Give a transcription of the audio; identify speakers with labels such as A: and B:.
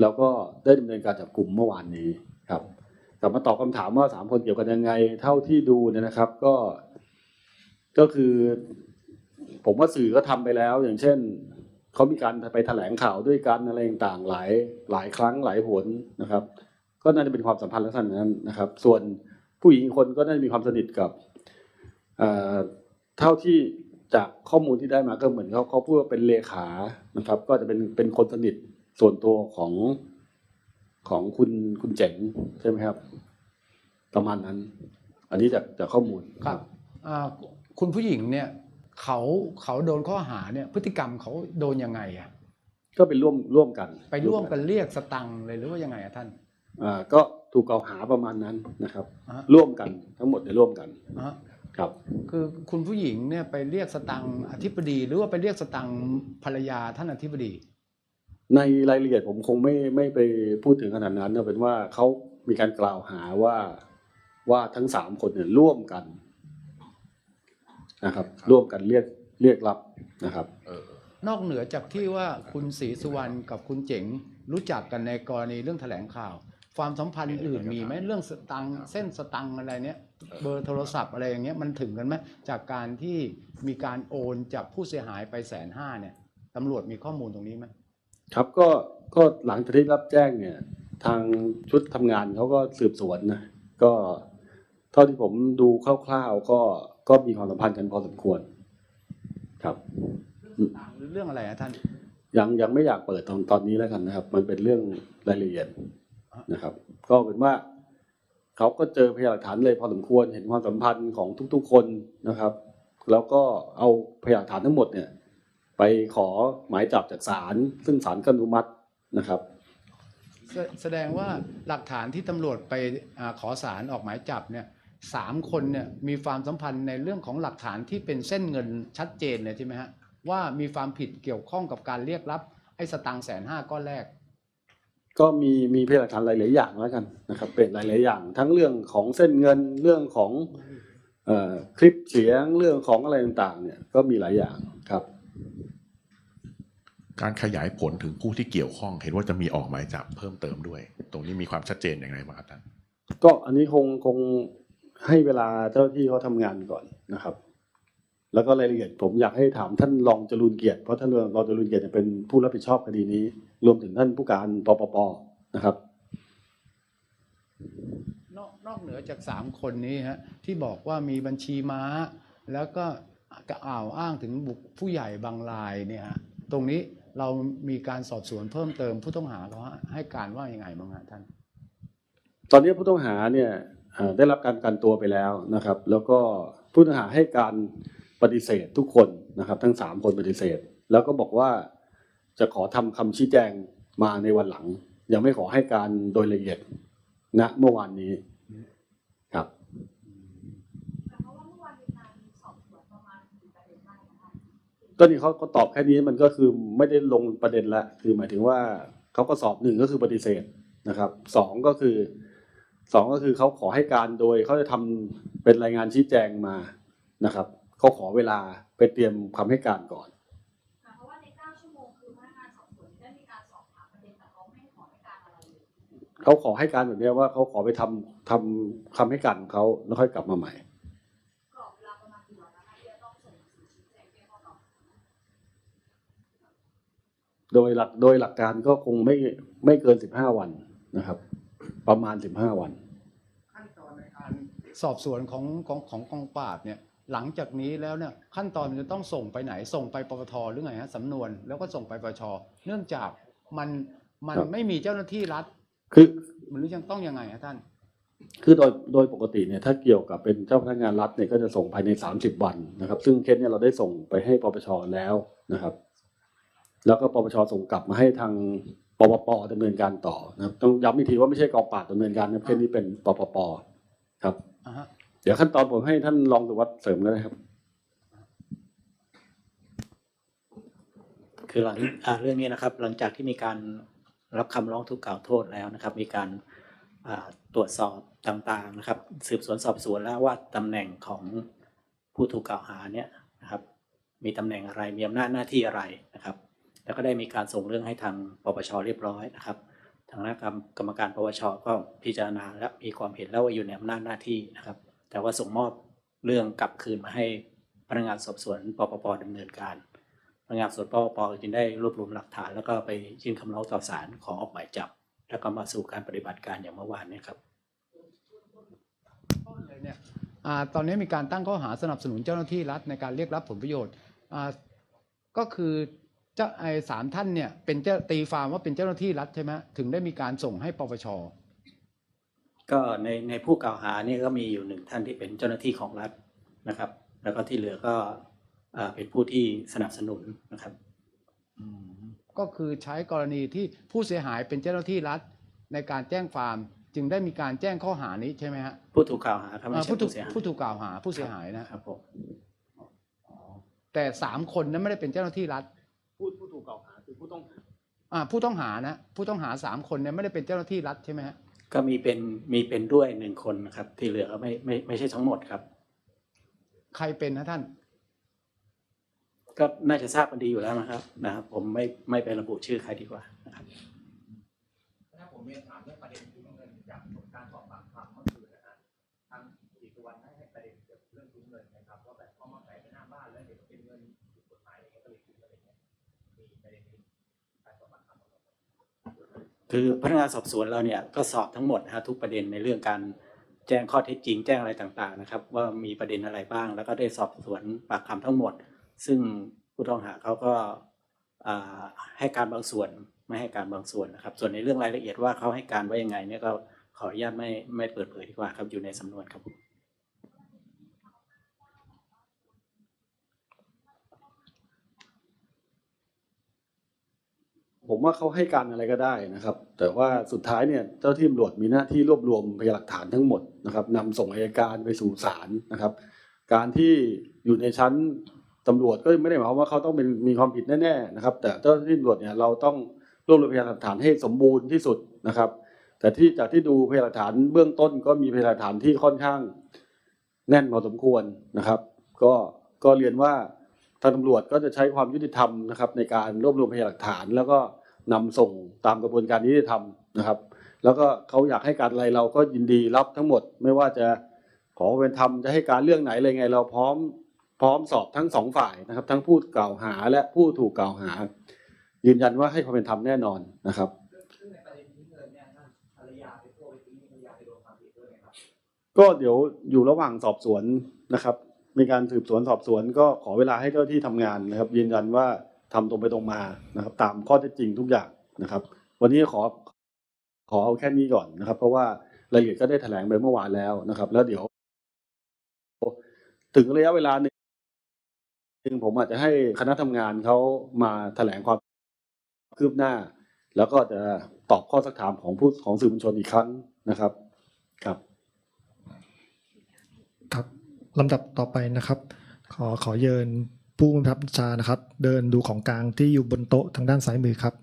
A: แล้วก็ได้ดำเนินการจับกลุ่มเมื่อวานนี้ครับกลับมาตอบคำถามว่าสามคนเกี่ยวกันยังไง เท่าที่ดูเนี่ยนะครับ ก็ก็คือ ผมว่าสื่อก็ทำไปแล้ว อย่างเช่นเขามีการไปแถลงข่าวด้วยกันอะไรต่างๆหลายหลายครั้งหลายหนนะครับ ก็น่าจะเป็นความสัมพันธ์ลักษณะนั้นนะครับ ส่วนผู้หญิงคนก็น่าจะมีความสนิทกับเอ่อเท่าที่จากข้อมูลที่ได้มาก็เหมือนเขาเขาพูดว่าเป็นเลขานะครับ ก็จะเป็นเป็นคนสนิท ส่วนตัวของของคุณคุณเจ๋งใช่ไหมครับ ประมาณนั้น อันนี้จากจากข้อมูล
B: ครับอ่าคุณผู้หญิงเนี่ยเขาเขาโดนข้อหาเนี่ยพฤติกรรมเขาโดนยังไงอะ
A: ก็เป็นร่วมร่วมกัน
B: ไปร่วมกันเรียกสตังค์เลยหรือว่ายังไงอะท่าน
A: อ่าก็ถูกกล่าวหาประมาณนั้นนะครับ
B: อะ
A: ร่วมกันทั้งหมดเนี่ยร่วมกัน
B: อะ
A: ครับ
B: คือคุณผู้หญิงเนี่ยไปเรียกสตังค์อธิบดี หรือว่าไปเรียกสตังค์ภรรยาท่านอธิบดี
A: ในรายละเอียดผมคงไม่ไม่ไปพูดถึงขนาดนั้นเอาเป็นว่าเขามีการกล่าวหาว่าว่าทั้งสามคนเนี่ยร่วมกันนะครับ ร่วมกันเรียกเรียกรับนะครับ
C: เออน
B: อกเหนือจากที่ว่าคุณศรีสุวรรณกับคุณเจ๋งรู้จักกันในกรณีเรื่องแถลงข่าว ความสัมพันธ์อื่นมีไหมเรื่องสตังค์เส้นสตังค์อะไรเนี้ยเบอร์โทรศัพท์อะไรอย่างเงี้ยมันถึงกันไหมจากการที่มีการโอนจากผู้เสียหายไปแสนห้าเนี่ยตำรวจมีข้อมูลตรงนี้ไหม
A: ครับก็ก็หลังจากที่รับแจ้งเนี่ย ทางชุดทำงานเขาก็สืบสวนนะก็เท่าที่ผมดูคร่าวๆก็ก็มีความสัมพันธ์กันพอสมควร ครับ
B: หรือเรื่องอะไรอะท่าน
A: ยังยังไม่อยากเปิดตอนตอนนี้แล้วกันนะครับ มันเป็นเรื่องรายละเอียดนะครับ ก็เป็นว่าเขาก็เจอพยานหลักฐานเลยพอสมควรเห็นความสัมพันธ์ของทุก ๆ คนนะครับ แล้วก็เอาพยานหลักฐานทั้งหมดเนี่ย ไปขอหมายจับจากศาลซึ่งศาลก็อนุมัตินะครับ
B: แสแสดงว่าหลักฐานที่ตำรวจไปอาขอสารออกหมายจับเนี่ยสามคนเนี่ยมีความสัมพันธ์ในเรื่องของหลักฐานที่เป็นเส้นเงินชัดเจนเลยใช่ไหมฮะว่ามีความผิดเกี่ยวข้องกับการเรียกรับไอ้สตังค์แสนห้าก้อนแรก
A: ก็มีมีพยานหลักฐานหลาย ๆ อย่างแล้วกันนะครับ เป็นหลาย ๆ อย่าง ทั้งเรื่องของเส้นเงินเรื่องของเอ่อคลิปเสียงเรื่องของอะไรต่าง ๆ เนี่ยก็มีหลายอย่างครับ
C: การขยายผลถึงผู้ที่เกี่ยวข้อง เห็นว่าจะมีออกหมายจับเพิ่มเติมด้วย ตรงนี้มีความชัดเจนอย่างไรบ้างครับท่าน
A: ก็อันนี้คงคงให้เวลาเจ้าหน้าที่เขาทำงานก่อนนะครับ แล้วก็รายละเอียดผมอยากให้ถามท่านรองจรูนเกียรติเพราะท่านรองจรูนเกียรติเนี่ยเป็นผู้รับผิดชอบคดีนี้ รวมถึงท่านผู้การปปปนะครับ
B: นอกนอกเหนือจากสามคนนี้ฮะที่บอกว่ามีบัญชีม้า แล้วก็กล่าวอ้างถึงบุคผู้ใหญ่บางรายเนี่ยฮะตรงนี้ เรามีการสอบสวนเพิ่มเติมผู้ต้องหาเขาให้การว่ายังไงบ้างฮะท่าน
A: ตอนนี้ผู้ต้องหาเนี่ยได้รับการกันตัวไปแล้วนะครับ แล้วก็ผู้ต้องหาให้การปฏิเสธทุกคนนะครับ ทั้งสามคนปฏิเสธ แล้วก็บอกว่าจะขอทำคำชี้แจงมาในวันหลัง ยังไม่ขอให้การโดยละเอียดณเมื่อวานนี้ครับ
D: แต่เพราะว่าเมื่อวานมีการสอบสวนประมาณกี่ประเด็นได้นะคะ
A: ก็นี่เขาก็ตอบแค่นี้มันก็คือไม่ได้ลงประเด็นละคือหมายถึงว่าเขาก็สอบหนึ่งก็คือปฏิเสธนะครับสองก็คือสองก็คือเขาขอให้การโดยเขาจะทำเป็นรายงานชี้แจงมานะครับเขาขอเวลาไปเตรียมคำให้การก่อน
D: ค่ะเพราะว่าใน9ชั่วโมงคือพนักงานสอบสวนได้มีการสอบถามประเด็นแต่เขาไม่ขอให้การอะไรเลย
A: เขาขอให้การแบบเนี้ยว่าเขาขอไปทำทำคำให้การของเขาแล้วค่อยกลับมาใหม่
D: กรอบเวลาประมาณกี่วันนะคะที่จะต้องส่งหนังสือชี้แจงแก้ข้อกล่าวหา
A: โดยหลักโดยหลักการก็คงไม่ไม่เกินสิบห้าวันนะครับ ประมาณสิบห้าวัน
B: ขั้นตอนในการสอบสวนของของของกองปราบเนี่ยหลังจากนี้แล้วเนี่ยขั้นตอนมันจะต้องส่งไปไหน ส่งไปปปทหรือไงฮะสำนวนแล้วก็ส่งไปปปชเนื่องจากมันมัน
A: ครับ
B: ไม่มีเจ้าหน้าที่รัฐ
A: คือ
B: มันหรือยังต้องยังไงฮะท่าน
A: คือโดยโดยปกติเนี่ยถ้าเกี่ยวกับเป็นเจ้าพนักงานรัฐเนี่ยก็จะส่งภายใน 30 วันนะครับ ซึ่งเคสเนี่ยเราได้ส่งไปให้ปปชแล้วนะครับ แล้วก็ปปชส่งกลับมาให้ทางปปปดำเนินการต่อนะครับต้องย้ำอีกทีว่าไม่ใช่กองปราบดำเนินการนะเคสนี้เป็นปปปครับ
B: อ่าฮะ
A: เดี๋ยวขั้นตอนผมให้ท่านรองสุวัสด์เสริมก็ได้ครับ
E: คือหลังอ่าเรื่องนี้นะครับ หลังจากที่มีการรับคำร้องทุกข์กล่าวโทษแล้วนะครับ มีการอ่าตรวจสอบต่างๆนะครับ สืบสวนสอบสวนแล้วว่าตำแหน่งของผู้ถูกกล่าวหาเนี่ยนะครับ มีตำแหน่งอะไรมีอำนาจหน้าที่อะไรนะครับ แล้วก็ได้มีการส่งเรื่องให้ทางปปชเรียบร้อยนะครับ ทางคณะกรรมการปวชก็พิจารณาและมีความเห็นแล้วว่าอยู่ในอำนาจหน้าที่นะครับ แต่ว่าส่งมอบเรื่องกลับคืนมาให้พนักงานสอบสวนปปปดำเนินการพนักงานสอบสวนปปปจึงได้รวบรวมหลักฐาน แล้วก็ไปยื่นคำร้องต่อศาลขอออกหมายจับ แล้วก็มาสู่การปฏิบัติการอย่างเมื่อวานนี้ครับ
B: ต้นเลยเนี่ยอ่าตอนนี้มีการตั้งข้อหาสนับสนุนเจ้าหน้าที่รัฐในการเรียกรับผลประโยชน์ก็คือ เจ้าไอ้สามท่านเนี่ยเป็นเจ้าตีความว่าเป็นเจ้าหน้าที่รัฐใช่ไหมถึงได้มีการส่งให้ปปช
E: ก็ในในผู้กล่าวหาเนี่ยก็มีอยู่หนึ่งท่านที่เป็นเจ้าหน้าที่ของรัฐนะครับ แล้วก็ที่เหลือก็อ่าเป็นผู้ที่สนับสนุนนะครับ
B: ก็คือใช้กรณีที่ผู้เสียหายเป็นเจ้าหน้าที่รัฐในการแจ้งความจึงได้มีการแจ้งข้อหานี้ใช่ไหมฮะ
E: ผู้ถูกกล่าวหาครับไม่
B: อ่า
E: ใช่
B: ผู้ถู
E: ผู้
B: ก
E: เสียหาย
B: ผู้ถูกกล่าวหาผู้เสียหายนะ
E: ครับผม
B: แต่สามคนนั้นไม่ได้เป็นเจ้าหน้าที่รัฐ
A: ผู้ต้องหา
B: นะผู้ต้องหาสามคนเนี่ยไม่ได้เป็นเจ้าหน้าที่รัฐใช่ไหมฮะ
E: ก็มีเป็นมีเป็นด้วยหนึ่งคนนะครับ ที่เหลือก็ไม่ไม่ไม่ใช่ทั้งหมดครับ
B: ใครเป็นนะท่าน
E: ก็น่าจะทราบกันดีอยู่แล้วนะครับ นะครับ ผมไม่ไม่ไประบุชื่อใครดีกว่านะครับ
F: ถ้าผมเรียนถามเรื่องประเด็นที่เงินจากผลการสอบปากคำ คือ
E: พนักงานสอบสวนเราเนี่ยก็สอบทั้งหมดนะทุกประเด็นในเรื่องการแจ้งข้อเท็จจริงแจ้งอะไรต่างๆนะครับ ว่ามีประเด็นอะไรบ้าง แล้วก็ได้สอบสวนปากคำทั้งหมด ซึ่งผู้ต้องหาเขาก็ให้การบางส่วนไม่ให้การบางส่วนนะครับ ส่วนในเรื่องรายละเอียดว่าเขาให้การว่ายังไงเนี่ยก็ขออนุญาตไม่ไม่เปิดเผยดีกว่าครับอยู่ในสำนวนครับ
A: ผมว่าเขาให้การอะไรก็ได้นะครับ แต่ว่าสุดท้ายเนี่ยเจ้าที่ตำรวจมีหน้าที่รวบรวมพยานหลักฐานทั้งหมดนะครับนำส่งอัยการไปสู่ศาลนะครับ การที่อยู่ในชั้นตำรวจก็ไม่ได้หมายความว่าเขาต้องเป็นมีความผิดแน่ๆนะครับ แต่เจ้าหน้าที่ตำรวจเนี่ยเราต้องรวบรวมพยานหลักฐานให้สมบูรณ์ที่สุดนะครับ แต่ที่จากที่ดูพยานหลักฐานเบื้องต้นก็มีพยานหลักฐานที่ค่อนข้างแน่นพอสมควรนะครับ ก็ก็เรียนว่า ทางตำรวจก็จะใช้ความยุติธรรมนะครับในการรวบรวมพยานหลักฐาน แล้วก็นำส่งตามกระบวนการยุติธรรมนะครับ แล้วก็เขาอยากให้การอะไรเราก็ยินดีรับทั้งหมด ไม่ว่าจะขอเป็นธรรมจะให้การเรื่องไหนอะไรไง เราพร้อมพร้อมสอบทั้งสองฝ่ายนะครับ ทั้งผู้กล่าวหาและผู้ถูกกล่าวหา ยืนยันว่าให้ความเป็นธรรมแน่นอนนะครับ
F: ซึ่งในประเด็นที่เงินเนี่ยท่านภรรยาไปโทษไปทิ้งภรรยาไปโดนความผิดด้วยไหมครับ
A: ก็เดี๋ยวอยู่ระหว่างสอบสวนนะครับ มีการสืบสวนสอบสวนก็ขอเวลาให้เจ้าที่ทำงานนะครับ ยืนยันว่าทำตรงไปตรงมานะครับ ตามข้อเท็จจริงทุกอย่างนะครับ วันนี้ขอขอเอาแค่นี้ก่อนนะครับ เพราะว่ารายละเอียดก็ได้แถลงไปเมื่อวานแล้วนะครับ แล้วเดี๋ยว ถึงระยะเวลาหนึ่งซึ่งผมอาจจะให้คณะทำงานเขามาแถลงความคืบหน้า แล้วก็จะตอบข้อสักถามของผู้ของสื่อมวลชนอีกครั้งนะครับ ครับ
G: ครับ ลำดับต่อไปนะครับ ขอขอเยินผู้บังคับบัญชานะครับ เดินดูของกลางที่อยู่บนโต๊ะทางด้านซ้ายมือครับ